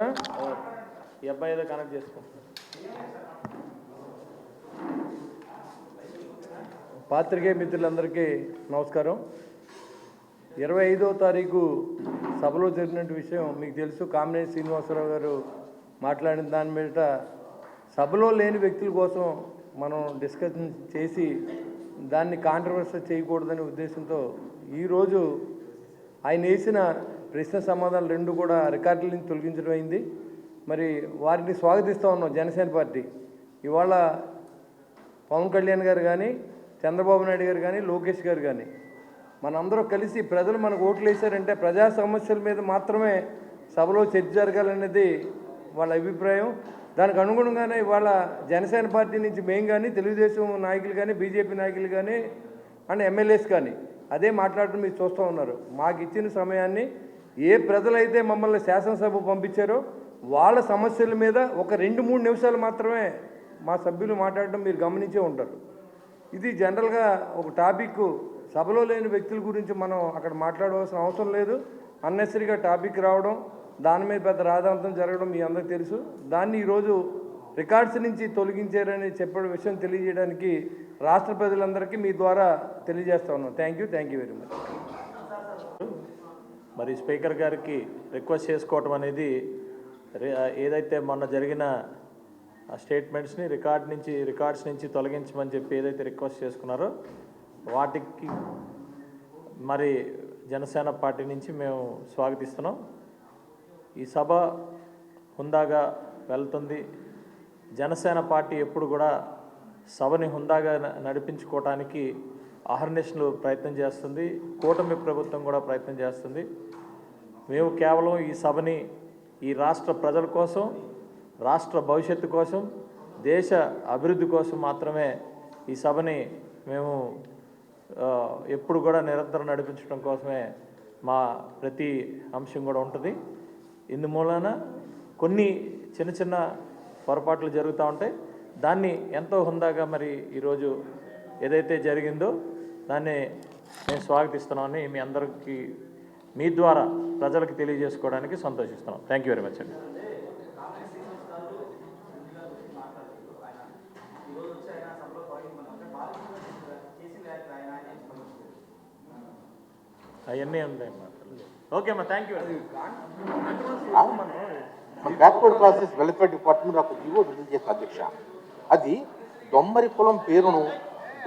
ఈ అబ్బాయి ఏదో కనెక్ట్ చేసుకో. పాత్రికేయ మిత్రులందరికీ నమస్కారం. ఇరవై ఐదో తారీఖు సభలో జరిగిన విషయం మీకు తెలుసు. కామినేని శ్రీనివాసరావు గారు మాట్లాడిన దాని మీద సభలో లేని వ్యక్తుల కోసం మనం డిస్కషన్ చేసి దాన్ని కాంట్రవర్సీ చేయకూడదనే ఉద్దేశంతో ఈరోజు ఆయన వేసిన ప్రశ్న సమాధానాలు రెండు కూడా రికార్డుల నుంచి తొలగించడం అయింది. మరి వారిని స్వాగతిస్తూ ఉన్నాం జనసేన పార్టీ. ఇవాళ పవన్ కళ్యాణ్ గారు కానీ చంద్రబాబు నాయుడు గారు కానీ లోకేష్ గారు కానీ మనందరూ కలిసి ప్రజలు మనకు ఓట్లు వేశారంటే ప్రజా సమస్యల మీద మాత్రమే సభలో చర్చ జరగాలనేది వాళ్ళ అభిప్రాయం. దానికి అనుగుణంగానే ఇవాళ జనసేన పార్టీ నుంచి మేము కానీ తెలుగుదేశం నాయకులు కానీ బీజేపీ నాయకులు కానీ అండ్ ఎమ్మెల్యేస్ కానీ అదే మాట్లాడటం మీరు చూస్తూ ఉన్నారు. మాకు ఇచ్చిన సమయాన్ని ఏ ప్రజలైతే మమ్మల్ని శాసనసభ పంపించారో వాళ్ళ సమస్యల మీద ఒక రెండు మూడు నిమిషాలు మాత్రమే మా సభ్యులు మాట్లాడటం మీరు గమనించే ఉంటారు. ఇది జనరల్గా ఒక టాపిక్ సభలో లేని వ్యక్తుల గురించి మనం అక్కడ మాట్లాడవలసిన అవసరం లేదు. అన్నెసరిగా టాపిక్ రావడం దాని మీద పెద్ద రాధాంతం జరగడం మీ అందరికీ తెలుసు. దాన్ని ఈరోజు రికార్డ్స్ నుంచి తొలగించారని చెప్పే విషయం తెలియజేయడానికి రాష్ట్ర ప్రజలందరికీ మీ ద్వారా తెలియజేస్తా ఉన్నాం. Thank you thank you very much. మరి స్పీకర్ గారికి రిక్వెస్ట్ చేసుకోవటం అనేది రి- ఏదైతే మొన్న జరిగిన స్టేట్మెంట్స్ని రికార్డ్ నుంచి రికార్డ్స్ నుంచి తొలగించమని చెప్పి ఏదైతే రిక్వెస్ట్ చేసుకున్నారో వాటికి మరి జనసేన పార్టీ నుంచి మేము స్వాగతిస్తున్నాం. ఈ సభ హుందాగా వెళ్తుంది. జనసేన పార్టీ ఎప్పుడు కూడా సభని హుందాగా న- నడిపించుకోవటానికి ఆహర్నేషన్లు ప్రయత్నం చేస్తుంది. కూటమి ప్రభుత్వం కూడా ప్రయత్నం చేస్తుంది. మేము కేవలం ఈ సభని ఈ రాష్ట్ర ప్రజల కోసం రాష్ట్ర భవిష్యత్తు కోసం దేశ అభివృద్ధి కోసం మాత్రమే ఈ సభని మేము ఎప్పుడు కూడా నిరంతరం నడిపించడం కోసమే మా ప్రతి అంశం కూడా ఉంటుంది. ఇందుమూలన కొన్ని చిన్న చిన్న పొరపాట్లు జరుగుతూ ఉంటాయి. దాన్ని ఎంతో హుందాగా మరి ఈరోజు ఏదైతే జరిగిందో దాన్ని మేము స్వాగతిస్తున్నామని మీ అందరికీ మీ ద్వారా ప్రజలకు తెలియజేసుకోవడానికి సంతోషిస్తున్నాం థ్యాంక్ యూ వెరీ మచ్ అండి. అవన్నీ ఉన్నాయి అమ్మా. ఓకే అమ్మా థ్యాంక్ యూ మన బ్యాక్వర్డ్ క్లాసెస్ వెల్ఫేర్ డిపార్ట్మెంట్ ఒక జీవో విడుదల చేసిన అధ్యక్ష. అది దొమ్మరి కులం పేరును